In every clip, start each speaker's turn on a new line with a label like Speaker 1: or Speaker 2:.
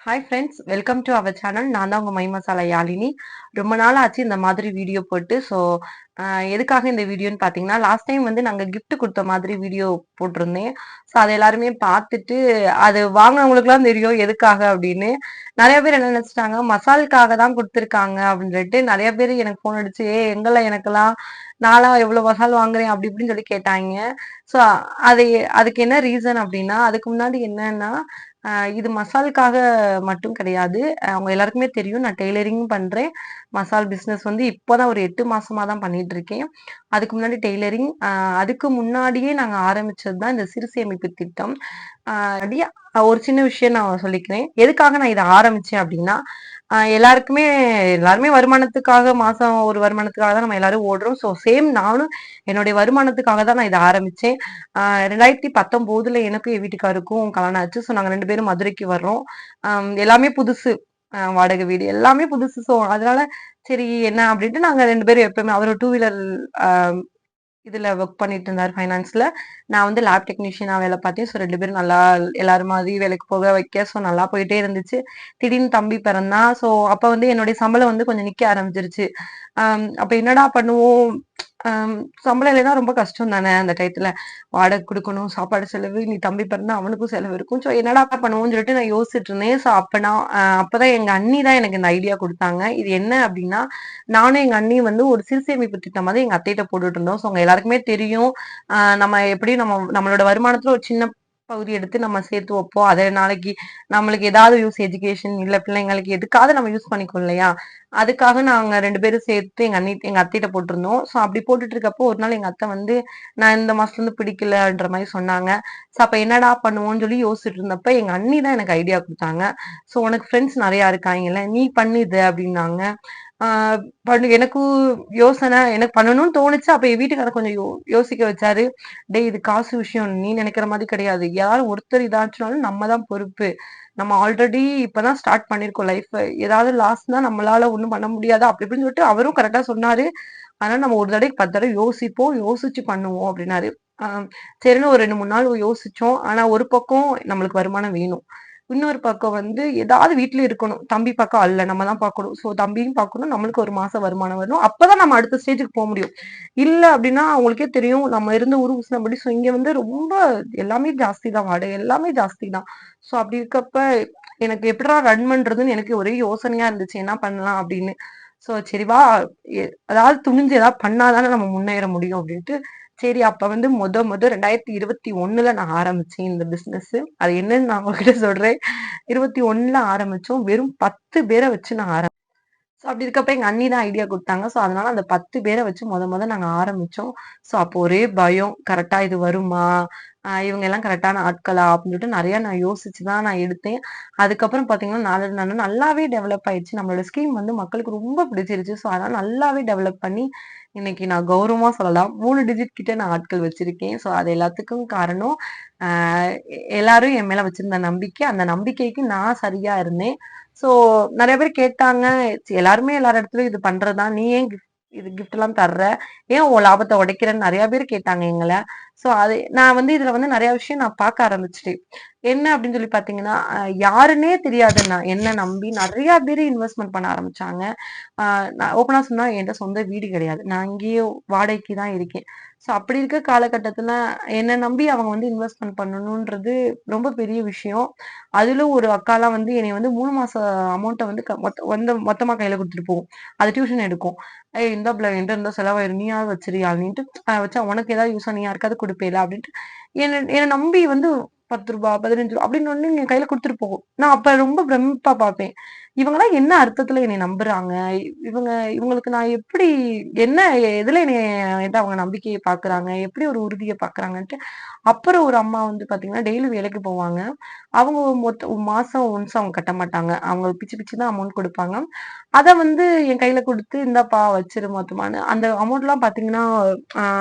Speaker 1: Hi friends welcome to our channel நான் தான் உங்கள் மை மசாலா யாழினி. ரொம்ப நாள் ஆச்சு இந்த மாதிரி வீடியோ போட்டு. ஸோ எதுக்காக இந்த வீடியோன்னு பார்த்தீங்கன்னா லாஸ்ட் டைம் வந்து நாங்கள் கிஃப்ட் கொடுத்த மாதிரி வீடியோ போட்டிருந்தேன். ஸோ அதை எல்லாருமே பார்த்துட்டு அது வாங்கினவங்களுக்குலாம் தெரியும் எதுக்காக அப்படின்னு. நிறைய பேர் என்ன நினச்சிட்டாங்க மசாலுக்காக தான் கொடுத்துருக்காங்க அப்படின்னு சொல்லிட்டு நிறைய பேர் எனக்கு ஃபோன் அடிச்சு ஏ எங்களை எனக்கெல்லாம் நான்லாம் எவ்வளோ மசால் வாங்குறேன் அப்படி இப்படின்னு சொல்லி கேட்டாங்க. ஸோ அது அதுக்கு என்ன ரீசன் அப்படின்னா அதுக்கு முன்னாடி என்னன்னா இது மசாலுக்காக மட்டும் கிடையாது. அவங்க எல்லாருக்குமே தெரியும். நான் டெய்லரிங் பண்றேன். மசால் பிஸ்னஸ் வந்து இப்போதான் ஒரு எட்டு மாசமா தான் பண்ணிட்டு இருக்கேன் அதுக்கு முன்னாடி டெய்லரிங் அதுக்கு முன்னாடியே நாங்க ஆரம்பிச்சது தான் இந்த சிறு சேமிப்பு திட்டம் ஆஹ் ஒரு சின்ன விஷயம் நான் சொல்லிக்கிறேன். எதுக்காக நான் இதை ஆரம்பிச்சேன் அப்படின்னா எல்லாருக்குமே எல்லாருமே வருமானத்துக்காக மாசம் ஒரு வருமானத்துக்காக தான் நம்ம எல்லாரும் ஓடுறோம். ஸோ சேம் நானும் என்னுடைய வருமானத்துக்காக தான் நான் இதை ஆரம்பிச்சேன். ரெண்டாயிரத்தி பத்தொம்போதுல எனக்கும் என் வீட்டுக்காருக்கும் கல்யாணம் ஆச்சு. ஸோ நாங்கள் ரெண்டு பேரும் மதுரைக்கு வர்றோம். எல்லாமே புதுசு. வாடகை வீடு எல்லாமே புதுசு. ஸோ அதனால சரி என்ன அப்படின்ட்டு நாங்கள் ரெண்டு பேரும் எப்பவுமே அவர் டூ வீலர் இதுல ஒர்க் பண்ணிட்டு இருந்தார் ஃபைனான்ஸ்ல நான் வந்து லேப் டெக்னீஷியனாக வேலை பார்த்தேன். ஸோ ரெண்டு பேரும் நல்லா எல்லாரும் மாதிரி வேலைக்கு போக வைக்க ஸோ நல்லா போயிட்டே இருந்துச்சு. திடீர்னு தம்பி பிறந்தான். ஸோ அப்ப வந்து என்னுடைய சம்பளம் வந்து கொஞ்சம் நிக்க ஆரம்பிச்சிருச்சு. அப்போ அப்ப என்னடா பண்ணுவோம்? சம்பளம் இல்லைன்னா ரொம்ப கஷ்டம் தானே அந்த டயத்துல வாடகை கொடுக்கணும் சாப்பாடு செலவு நீ தம்பி பிறந்தா அவனுக்கும் செலவு இருக்கும். ஸோ என்னடா பண்ணுவோம்னு சொல்லிட்டு நான் யோசிச்சுட்டு இருந்தேன். ஸோ அப்ப நான் அப்பதான் எங்க அண்ணி தான் எனக்கு இந்த ஐடியா கொடுத்தாங்க. இது என்ன அப்படின்னா நானும் எங்க அண்ணி வந்து ஒரு சிறு சேமிப்பு திட்டம் மாதிரி எங்க அத்தைகிட்ட போட்டுட்டு இருந்தோம். ஸோ அவங்க எல்லாருக்குமே தெரியும். நம்ம எப்படியும் நம்ம நம்மளோட வருமானத்துல ஒரு சின்ன பகுதி எடுத்து நம்ம சேர்த்து வைப்போம். அதை நாளைக்கு நம்மளுக்கு ஏதாவது யூஸ் எஜுகேஷன் இல்லை பிள்ளைங்களுக்கு எதுக்காவது நம்ம யூஸ் பண்ணிக்கோ இல்லையா? அதுக்காக நாங்கள் ரெண்டு பேரும் சேர்த்து எங்கள் அண்ணி எங்கள் அத்தைகிட்ட போட்டிருந்தோம். ஸோ அப்படி போட்டுட்டு இருக்கப்போ ஒரு நாள் எங்கள் அத்தை வந்து நான் இந்த மாதத்துலேருந்து பிடிக்கலன்ற மாதிரி சொன்னாங்க. ஸோ அப்போ என்னடா பண்ணுவோம்னு சொல்லி யோசிச்சுட்டு இருந்தப்ப எங்கள் அண்ணி தான் எனக்கு ஐடியா கொடுத்தாங்க. ஸோ உனக்கு ஃப்ரெண்ட்ஸ் நிறையா இருக்காங்கல்ல நீ பண்ணிது அப்படின்னாங்க. பண்ணு எனக்கு யோசனை எனக்கு பண்ணணும்னு தோணுச்சு. அப்ப என் வீட்டுக்காரர் கொஞ்சம் யோ யோசிக்க வச்சாரு. டேய் இது காசு விஷயம். நீ நினைக்கிற மாதிரி கிடையாது. யாரும் ஒருத்தர் இதாச்சுனாலும் நம்ம தான் பொறுப்பு. நம்ம ஆல்ரெடி இப்பதான் ஸ்டார்ட் பண்ணிருக்கோம் லைஃப் ஏதாவது லாஸ் தான் நம்மளால ஒண்ணும் பண்ண முடியாது. அப்படி இப்படின்னு சொல்லிட்டு அவரும் கரெக்டா சொன்னாரு. ஆனா நம்ம ஒரு தடவைக்கு பத்து தடவை யோசிப்போம் யோசிச்சு பண்ணுவோம் அப்படின்னாரு. சரின்னு ஒரு ரெண்டு மூணு நாள் யோசிச்சோம். ஆனா ஒரு பக்கம் நம்மளுக்கு வருமானம் வேணும். இன்னொரு பக்கம் வந்து ஏதாவது வீட்டுல இருக்கணும். தம்பி பக்கம் அல்ல நம்ம தான் பார்க்கணும். ஸோ தம்பியும் பார்க்கணும் நம்மளுக்கு ஒரு மாசம் வருமானம் வரணும். அப்பதான் நம்ம அடுத்த ஸ்டேஜுக்கு போக முடியும். இல்ல அப்படின்னா அவங்களுக்கே தெரியும் நம்ம இருந்த ஊர் ஊசினபடி ஸோ இங்க வந்து ரொம்ப எல்லாமே ஜாஸ்தி தான் வாடகை எல்லாமே ஜாஸ்தி தான் ஸோ அப்படி இருக்கப்ப எனக்கு எப்படிடா ரன் பண்றதுன்னு எனக்கு ஒரே யோசனையா இருந்துச்சு. என்ன பண்ணலாம் அப்படின்னு. ஸோ சரிவா எ- அதாவது துணிஞ்சு ஏதாவது பண்ணாதானே நம்ம முன்னேற முடியும் அப்படின்ட்டு சரி அப்ப வந்து முத முத ரெண்டாயிரத்தி இருபத்தி ஒண்ணுல நான் ஆரம்பிச்சேன் இந்த பிசினஸ் அது என்னன்னு நான் உங்ககிட்ட சொல்றேன். இருபத்தி ஒண்ணுல ஆரம்பிச்சோம். வெறும் பத்து பேரை வச்சு நான் ஆரம்பிச்சேன். ஸோ அப்படி இருக்கப்ப எங்கள் அண்ணி தான் ஐடியா கொடுத்தாங்க. ஸோ அதனால அந்த பத்து பேரை வச்சு முத முத நாங்கள் ஆரம்பித்தோம் ஸோ அப்போ ஒரே பயம். கரெக்டாக இது வருமா? இவங்க எல்லாம் கரெக்டான ஆட்களா? அப்படின்னு சொல்லிட்டு நிறையா நான் யோசிச்சு தான் நான் எடுத்தேன். அதுக்கப்புறம் பார்த்தீங்கன்னா நாலு நாள் நல்லாவே டெவலப் ஆயிடுச்சு. நம்மளோட ஸ்கீம் வந்து மக்களுக்கு ரொம்ப பிடிச்சிருச்சு. ஸோ அதனால் நல்லாவே டெவலப் பண்ணி இன்னைக்கு நான் கௌரவமாக சொல்லலாம் மூணு டிஜிட் கிட்ட நான் ஆட்கள் வச்சிருக்கேன். ஸோ அது எல்லாத்துக்கும் காரணம் எல்லாரும் என் மேலே வச்சிருந்த நம்பிக்கை. அந்த நம்பிக்கைக்கு நான் சரியா இருந்தேன். ஸோ நிறைய பேர் கேட்டாங்க எல்லாருமே எல்லார் இடத்துலயும் இது பண்றதா? நீ ஏன் இது கிஃப்ட் எல்லாம் தர்ற? ஏன் உன் லாபத்தை உடைக்கிறேன்னு? நிறைய பேர் கேட்டாங்க எங்களை. ஸோ அது நான் வந்து இதுல வந்து நிறைய விஷயம் நான் பார்க்க ஆரம்பிச்சிட்டேன். என்ன அப்படின்னு சொல்லி பாத்தீங்கன்னா யாருன்னே தெரியாது நான் என்ன நம்பி நிறைய பேர் இன்வெஸ்ட்மெண்ட் பண்ண ஆரம்பிச்சாங்க. நான் ஓப்பனா சொன்னா என்கிட்ட சொந்த வீடு கிடையாது. நான் இங்கேயே வாடகைக்கு தான் இருக்கேன். ஸோ அப்படி இருக்க காலகட்டத்துல என்னை நம்பி அவங்க வந்து இன்வெஸ்ட்மெண்ட் பண்ணணுன்றது ரொம்ப பெரிய விஷயம். அதுல ஒரு அக்காலாம் வந்து என்னை வந்து மூணு மாசம் அமௌண்ட்டை வந்து க- மொத்த வந்து மொத்தமா கையில கொடுத்துட்டு போகும். அது டியூஷன் எடுக்கும். ஏய் இந்த பிள்ளை என்கிட்ட இருந்தால் செலவாயிரும் நீயாவது வச்சிருயா அப்படின்ட்டு வச்சா உனக்கு ஏதாவது யூஸ் நீ யாருக்காவது கொடுப்பேல அப்படின்ட்டு. என்னை என்னை நம்பி வந்து பத்து ரூபா பதினஞ்சு ரூபா அப்படின்னு ஒண்ணு என் கையில கொடுத்துட்டு போகும். நான் அப்ப ரொம்ப பிரமிப்பா பார்ப்பேன். இவங்கெல்லாம் என்ன அர்த்தத்துல என்னை நம்புறாங்க? இவங்க இவங்களுக்கு நான் எப்படி என்ன எதுல என்னை என்கிட்ட அவங்க நம்பிக்கையை பாக்குறாங்க? எப்படி ஒரு உறுதியை பாக்குறாங்கன்ட்டு அப்புறம் ஒரு அம்மா வந்து பாத்தீங்கன்னா டெய்லி வேலைக்கு போவாங்க. அவங்க மொத்த மாசம் ஒன்ஸ் அவங்க கட்ட மாட்டாங்க. அவங்க பிச்சு பிச்சு தான் அமௌண்ட் கொடுப்பாங்க. அத வந்து என் கையில கொடுத்து இந்தாப்பா வச்சிரு மொத்தமானு அந்த அமௌண்ட் எல்லாம் பாத்தீங்கன்னா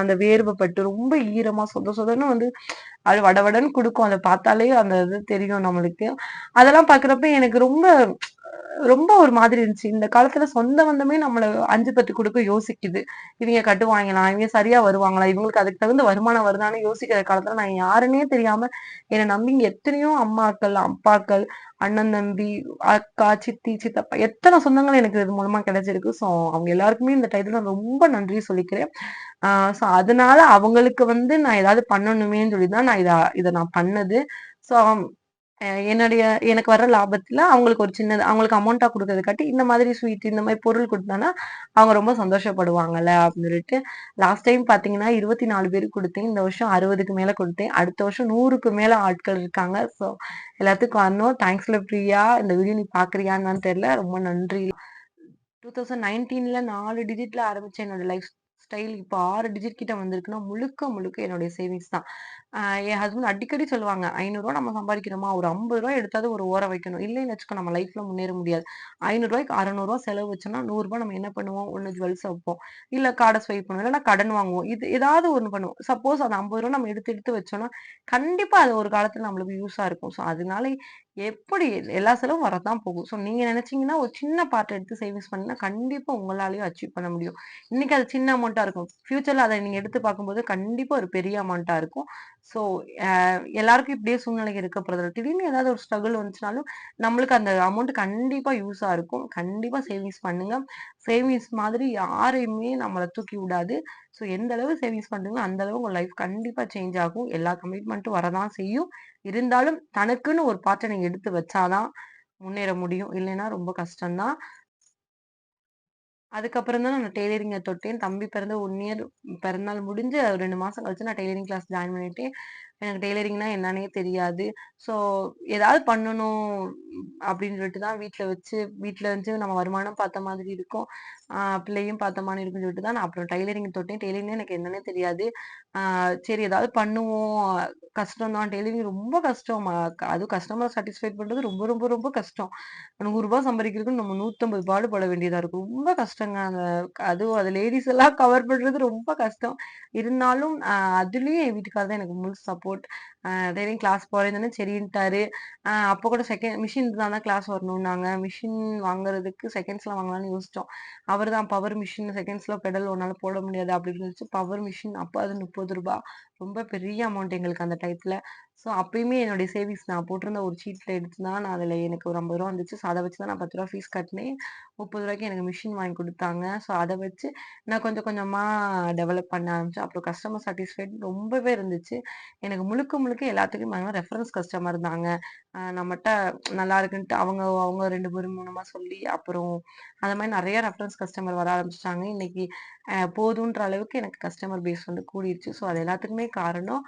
Speaker 1: அந்த வேர்வை பட்டு ரொம்ப ஈரமா சொத சொதன்னு வந்து அது வடவடன்னு கொடுக்கும். அதை பார்த்தாலே அந்த இது தெரியும் நம்மளுக்கு. அதெல்லாம் பாக்குறப்ப எனக்கு ரொம்ப ரொம்ப ஒரு மாதிரி இருந்துச்சு. இந்த காலத்துல சொந்த வந்தமே நம்மள அஞ்சு பத்து கொடுக்க யோசிக்குது. இவங்க கட்டுவாய்ங்களா? இவங்க சரியா வருவாங்களா? இவங்களுக்கு அதுக்கு தகுந்த வருமானம் வருதான்னு யோசிக்கிற காலத்துல நான் யாருன்னே தெரியாம என்னை நம்பிங்க எத்தனையோ அம்மாக்கள், அப்பாக்கள், அண்ணன், தம்பி, அக்கா, சித்தி, சித்தப்பா எத்தனை சொந்தங்கள் எனக்கு இது மூலமா கிடைச்சிருக்கு. ஸோ அவங்க எல்லாருக்குமே இந்த டைத்துல நான் ரொம்ப நன்றி சொல்லிக்கிறேன். ஸோ அதனால அவங்களுக்கு வந்து நான் ஏதாவது பண்ணணுமேன்னு சொல்லி தான் நான் இதை இதை நான் பண்ணது. ஸோ என்னுடைய எனக்கு வர லாபத்துல அவங்களுக்கு ஒரு சின்னது அவங்களுக்கு அமௌண்ட்டாக கொடுக்கறது காட்டி இந்த மாதிரி ஸ்வீட் இந்த மாதிரி பொருள் கொடுத்தானா அவங்க ரொம்ப சந்தோஷப்படுவாங்கல்ல அப்படின்னு சொல்லிட்டு, லாஸ்ட் டைம் பார்த்தீங்கன்னா 24 பேருக்கு கொடுத்தேன் இந்த வருஷம் 60க்கு மேல கொடுத்தேன் அடுத்த வருஷம் 100க்கு மேல ஆட்கள் இருக்காங்க. ஸோ எல்லாத்துக்கும் வரணும். தேங்க்ஸ்ல பிரியா. இந்த வீடியோ நீ பார்க்குறியான்னு தெரியல. ரொம்ப நன்றி. 2019ல 4 டிஜிட்ல ஆரம்பிச்ச என்னோட லைஃப் ஸ்டைல் இப்போ ஆறு டிஜிட் கிட்ட வந்திருக்குன்னா, முழுக்க முழுக்க என்னுடைய சேவிங்ஸ் தான். என் ஹஸ்பண்ட் அடிக்கடி சொல்லுவாங்க, ஐநூறுரூவா நம்ம சம்பாதிக்கிறோமா, ஒரு ஐம்பது ரூபா எடுத்தாவது ஒரு ஓரம் வைக்கணும். இல்லைன்னு வச்சுக்கோ நம்ம லைஃப்ல முன்னேற முடியாது. ஐநூறுரூவாய்க்கு அறநூறுவா செலவு வச்சோம்னா, ரூ. 100 நம்ம என்ன பண்ணுவோம்? ஒன்று ஜுவல்ஸ் வைப்போம். இல்லை கார்ட ஸ்வைப் பண்ணுவோம். இல்லைன்னா கடன் வாங்குவோம். இது ஏதாவது ஒன்று பண்ணுவோம். சப்போஸ் அந்த ஐம்பது ரூபா நம்ம எடுத்து எடுத்து வச்சோம்னா, கண்டிப்பாக அது ஒரு காலத்தில் நம்மளுக்கு யூஸாக இருக்கும். ஸோ அதனால எப்படி எல்லா செலவும் வரதான் போகும். ஸோ நீங்கள் நினைச்சீங்கன்னா, ஒரு சின்ன பார்ட் எடுத்து சேவிங்ஸ் பண்ணினா கண்டிப்பாக உங்களாலேயும் அச்சீவ் பண்ண முடியும். இன்னைக்கு அது சின்ன அமௌண்ட்டாக இருக்கும். ஃபியூச்சரில் அதை நீங்கள் எடுத்து பார்க்கும்போது கண்டிப்பாக ஒரு பெரிய அமௌண்ட்டாக இருக்கும். ஸோ எல்லாருக்கும் இப்படியே சூழ்நிலை இருக்க போகிறது திடீர்னு ஏதாவது ஒரு ஸ்ட்ரகிள் வந்துச்சுனாலும், நம்மளுக்கு அந்த அமௌண்ட் கண்டிப்பாக யூஸாக இருக்கும். கண்டிப்பாக சேவிங்ஸ் பண்ணுங்கள் சேவிங்ஸ் மாதிரி யாரையுமே நம்மளை தூக்கி விடாது. ஸோ எந்த அளவு சேவிங்ஸ் பண்ணுறீங்களோ அந்த அளவு உங்கள் லைஃப் கண்டிப்பாக சேஞ்ச் ஆகும். எல்லா கமிட்மெண்ட்டும் வரதான் செய்யும். இருந்தாலும் தனக்குன்னு ஒரு பாட்டை நீங்கள் எடுத்து வச்சாதான் முன்னேற முடியும். இல்லைன்னா ரொம்ப கஷ்டம் தான். அதுக்கப்புறம் தான் நான் டெய்லரிங்கை தொட்டேன். தம்பி பிறந்த ஒன் இயர் பிறந்தநாள் முடிஞ்சு 2 மாசம் கழிச்சு நான் டெய்லரிங் கிளாஸ் ஜாயின் பண்ணிட்டேன். எனக்கு டெய்லரிங்னா என்னன்னே தெரியாது. ஸோ ஏதாவது பண்ணணும் அப்படின்னு சொல்லிட்டு தான் வீட்டில் வச்சு வீட்டில் வந்து நம்ம வருமானம் பார்த்த மாதிரி இருக்கும். பிள்ளையும் பார்த்த மாரி இருக்குன்னு சொல்லிட்டு தான் நான் அப்புறம் டெய்லரிங் தொட்டேன். டெய்லரிங் எனக்கு என்னன்னே தெரியாது. சரி ஏதாவது பண்ணுவோம். கஷ்டம் தான். டெய்லரிங் ரொம்ப கஷ்டம். அது அதுவும் கஸ்டமர் சாட்டிஸ்ஃபை பண்றது ரொம்ப ரொம்ப ரொம்ப கஷ்டம். நூறுரூபா சம்பாதிக்கிறதுக்கு நம்ம 150 பாடுபட வேண்டியதா இருக்கும். ரொம்ப கஷ்டங்க. அந்த அதுவும் அது லேடிஸ் எல்லாம் கவர் பண்றது ரொம்ப கஷ்டம். இருந்தாலும் அதுலேயும் அதுலயும் என் வீட்டுக்காரர் தான் எனக்கு முழு சப்போர்ட். அ கிளாஸ் போறேன்னு சரின்ட்டாரு. அப்போ கூட செகண்ட் மிஷின் தான் தான் கிளாஸ் வரணும்னாங்க. மிஷின் வாங்குறதுக்கு செகண்ட்ஸ்ல வாங்கலாம்னு யோசிச்சோம். அவர் தான் பவர் மிஷின் செகண்ட்ஸ்ல பெடல் ஒன்றால் போட முடியாது அப்படின்னு சொல்லிச்சு. பவர் மிஷின் அப்போ அது முப்பது ரூபா ரொம்ப பெரிய அமௌண்ட் எங்களுக்கு அந்த டயத்துல. ஸோ அப்பயுமே என்னுடைய சேவிங்ஸ் நான் போட்டிருந்த ஒரு சீட்டில் எடுத்து தான் நான் அதில் எனக்கு ஒரு ஐம்பது ரூபா வந்துச்சு. ஸோ அதை வச்சு தான் நான் பத்து ரூபா ஃபீஸ் கட்டினேன். முப்பது ரூபாய்க்கு எனக்கு மிஷின் வாங்கி கொடுத்தாங்க ஸோ அதை வச்சு நான் கொஞ்சம் கொஞ்சமாக டெவலப் பண்ண ஆரம்பிச்சேன். அப்புறம் கஸ்டமர் சாட்டிஸ்ஃபைட் ரொம்பவே இருந்துச்சு. எனக்கு முழுக்க முழுக்க எல்லாத்துக்கும் ரெஃபரன்ஸ் கஸ்டமர் தாங்க. நம்மகிட்ட நல்லா இருக்குன்ட்டு அவங்க அவங்க ரெண்டு பேரும் மூணுமா சொல்லி, அப்புறம் அந்த மாதிரி நிறைய ரெஃபரன்ஸ் கஸ்டமர் வர ஆரம்பிச்சிட்டாங்க இன்னைக்கு போதுன்ற அளவுக்கு எனக்கு கஸ்டமர் பேஸ் வந்து கூடிருச்சு. ஸோ அது எல்லாத்துக்குமே காரணம்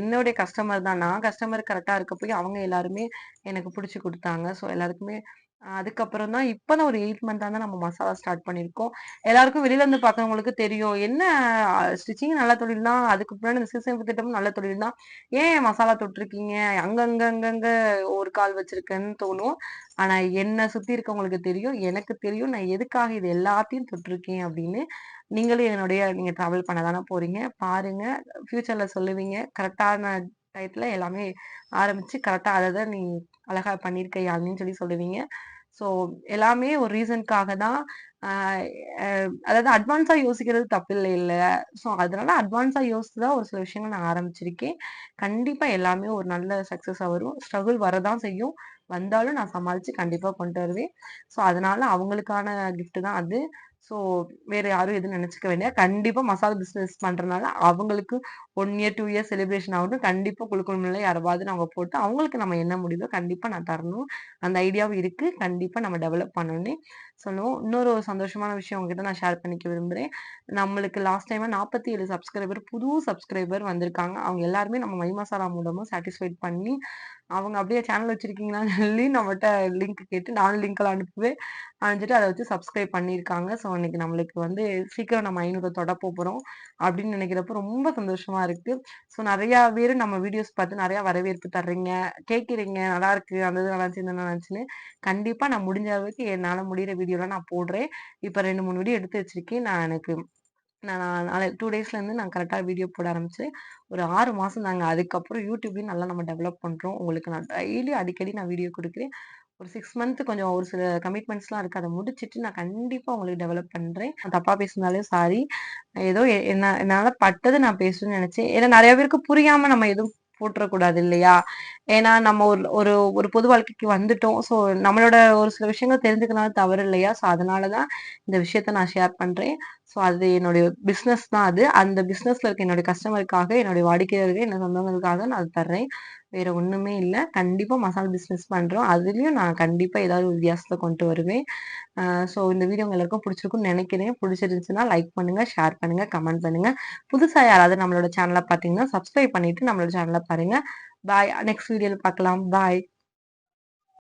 Speaker 1: என்னுடைய கஸ்டமர் தான். நான் கஸ்டமர் கரெக்டாக இருக்க போய் அவங்க எல்லாருமே எனக்கு பிடிச்சி கொடுத்தாங்க ஸோ எல்லாருக்குமே அதுக்கப்புறம் தான் இப்போ தான் ஒரு 8 மந்த்தா தான் நம்ம மசாலா ஸ்டார்ட் பண்ணியிருக்கோம். எல்லாருக்கும் வெளியில இருந்து பார்க்கிறவங்களுக்கு தெரியும். என்ன ஸ்டிச்சிங் நல்ல தொழில் தான். அதுக்கு பின்னாடி இந்த சிறுசேமிப்பு திட்டமும் நல்ல தொழில் தான். ஏன் மசாலா தொட்டிருக்கீங்க? அங்க அங்கங்க ஒரு கால் வச்சிருக்கேன்னு தோணும். ஆனா என்ன சுத்தி இருக்கவங்களுக்கு தெரியும். எனக்கு தெரியும். நான் எதுக்காக இது எல்லாத்தையும் தொட்டிருக்கேன் அப்படின்னு. நீங்களும் என்னுடைய நீங்க டிராவல் பண்ண தானே போறீங்க. பாருங்க. ஃபியூச்சர்ல சொல்லுவீங்க. கரெக்டான டயத்துல எல்லாமே ஆரம்பிச்சு கரெக்டாக அதை தான் நீ அழகா பண்ணியிருக்க யாழினின்னு சொல்லி சொல்லுவீங்க. ஸோ எல்லாமே ஒரு ரீசனுக்காக தான். அதாவது அட்வான்ஸாக யோசிக்கிறது தப்பில்லை இல்லை ஸோ அதனால அட்வான்ஸாக யோசித்து தான் ஒரு சில விஷயங்கள் நான் ஆரம்பிச்சிருக்கேன். கண்டிப்பாக எல்லாமே ஒரு நல்ல சக்ஸஸாக வரும். ஸ்ட்ரகுள் வரதான் செய்யும். வந்தாலும் நான் சமாளித்து கண்டிப்பாக கொண்டு வருவேன். ஸோ அதனால அவங்களுக்கான கிஃப்ட் தான் அது. ஸோ வேற யாரும் எதுவும் நினச்சிக்க வேண்டிய கண்டிப்பா மசாலா பிசினஸ் பண்றனால அவங்களுக்கு one year, two year celebration ஆகட்டும். கண்டிப்பா குழுக்களுல யாராவது நாங்க போட்டு அவங்களுக்கு நம்ம என்ன முடியுதோ கண்டிப்பா நான் தரணும். அந்த ஐடியாவும் இருக்கு. கண்டிப்பா நம்ம டெவலப் பண்ணணும் சொல்லுவோம். இன்னொரு ஒரு சந்தோஷமான விஷயம் உங்ககிட்ட நான் ஷேர் பண்ணிக்க விரும்புறேன். நம்மளுக்கு லாஸ்ட் டைமாக நாற்பத்தி ஏழு சப்ஸ்கிரைபர் புது சப்ஸ்கிரைபர் வந்திருக்காங்க. அவங்க எல்லாருமே நம்ம மை மசாலா மூலமாக சாட்டிஸ்ஃபைட் பண்ணி, அவங்க அப்படியே சேனல் வச்சுருக்கீங்களான்னு சொல்லி நம்மகிட்ட லிங்க் கேட்டு நானும் லிங்க்லாம் அனுப்புவேன். அனுப்பிச்சுட்டு அதை வச்சு சப்ஸ்கிரைப் பண்ணியிருக்காங்க. ஸோ இன்னைக்கு நம்மளுக்கு வந்து சீக்கிரம் நம்ம ஐநூறு தொட போகிறோம் அப்படின்னு நினைக்கிறப்போ ரொம்ப சந்தோஷமா இருக்குது ஸோ நிறையா பேர் நம்ம வீடியோஸ் பார்த்து நிறையா வரவேற்பு தர்றீங்க. கேட்குறீங்க நல்லாயிருக்கு அந்த இது நல்லாருந்துச்சு, இந்த நல்லாருந்துச்சுன்னு. கண்டிப்பாக நான் முடிஞ்ச அளவுக்கு என்னால் முடிகிற வீடியோ வீடியோலாம் நான் போடுறேன். இப்போ ரெண்டு மூணு வீடியோ எடுத்து வச்சிருக்கேன். நான் எனக்கு நான் நாளை டூ டேஸ்லேருந்து நான் கரெக்டாக வீடியோ போட ஆரம்பிச்சு ஒரு ஆறு மாதம் நாங்கள் அதுக்கப்புறம் யூடியூப்லேயும் நல்லா நம்ம டெவலப் பண்ணுறோம் உங்களுக்கு நான் டெய்லி அடிக்கடி நான் வீடியோ கொடுக்குறேன். ஒரு சிக்ஸ் மந்த் கொஞ்சம் ஒரு சில கமிட்மெண்ட்ஸ்லாம் இருக்குது அதை முடிச்சுட்டு நான் கண்டிப்பாக உங்களுக்கு டெவலப் பண்ணுறேன் தப்பாக பேசினாலும் சாரி ஏதோ என்ன என்னால் பட்டது நான் பேசணும்னு நினச்சேன். ஏன்னா நிறைய பேருக்கு புரியாமல் நம்ம எதுவும் போட்டுறக்கூடாது இல்லையா ஏன்னா நம்ம ஒரு ஒரு ஒரு பொது வாழ்க்கைக்கு வந்துட்டோம். ஸோ நம்மளோட ஒரு சில விஷயங்கள் தெரிஞ்சுக்கனால தவறு இல்லையா? ஸோ அதனாலதான் இந்த விஷயத்த நான் ஷேர் பண்றேன். ஸோ அது என்னுடைய பிஸ்னஸ் தான் அது. அந்த பிஸ்னஸில் இருக்க என்னுடைய கஸ்டமருக்காக என்னுடைய வாடிக்கையாளர்கள் என்ன சொந்தங்களுக்காக நான் அது தர்றேன். வேற ஒன்றுமே இல்லை. கண்டிப்பாக மசாலா பிஸ்னஸ் பண்ணுறோம் அதுலேயும் நான் கண்டிப்பாக ஏதாவது ஒரு வித்தியாசத்தை கொண்டு வருவேன். ஸோ இந்த வீடியோ உங்க எல்லாருக்கும் பிடிச்சிருக்கும்னு நினைக்கிறேன். பிடிச்சிருந்துச்சுன்னா லைக் பண்ணுங்கள் ஷேர் பண்ணுங்கள் கமெண்ட் பண்ணுங்கள் புதுசாக யாராவது நம்மளோட சேனலை பார்த்தீங்கன்னா சப்ஸ்கிரைப் பண்ணிட்டு நம்மளோட சேனலை பாருங்கள் பாய் நெக்ஸ்ட் வீடியோவில் பார்க்கலாம் பாய்